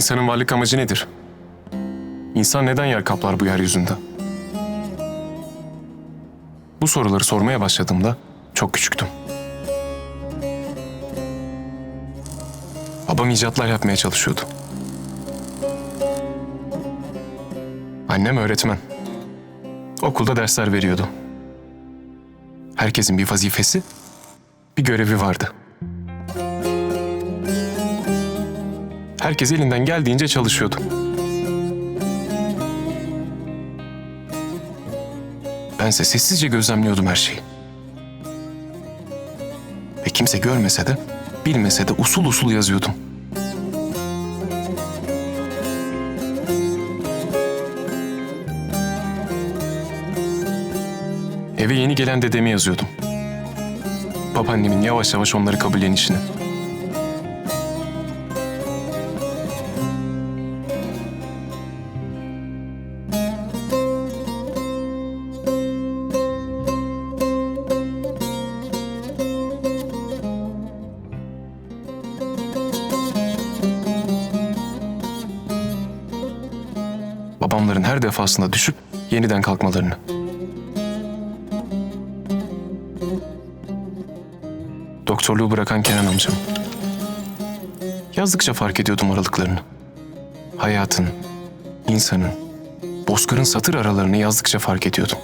İnsanın varlık amacı nedir? İnsan neden yer kaplar bu yeryüzünde? Bu soruları sormaya başladığımda çok küçüktüm. Babam icatlar yapmaya çalışıyordu. Annem öğretmen. Okulda dersler veriyordu. Herkesin bir vazifesi, bir görevi vardı. Herkes elinden geldiğince çalışıyordu. Bense sessizce gözlemliyordum her şeyi. Ve kimse görmese de, bilmese de usul usul yazıyordum. Eve yeni gelen dedemi yazıyordum. Babaannemin yavaş yavaş onları kabullenişini. Babamların her defasında düşüp yeniden kalkmalarını. Doktorluğu bırakan Kenan amcam. Yazdıkça fark ediyordum aralıklarını. Hayatın, insanın, bozkırın satır aralarını yazdıkça fark ediyordum.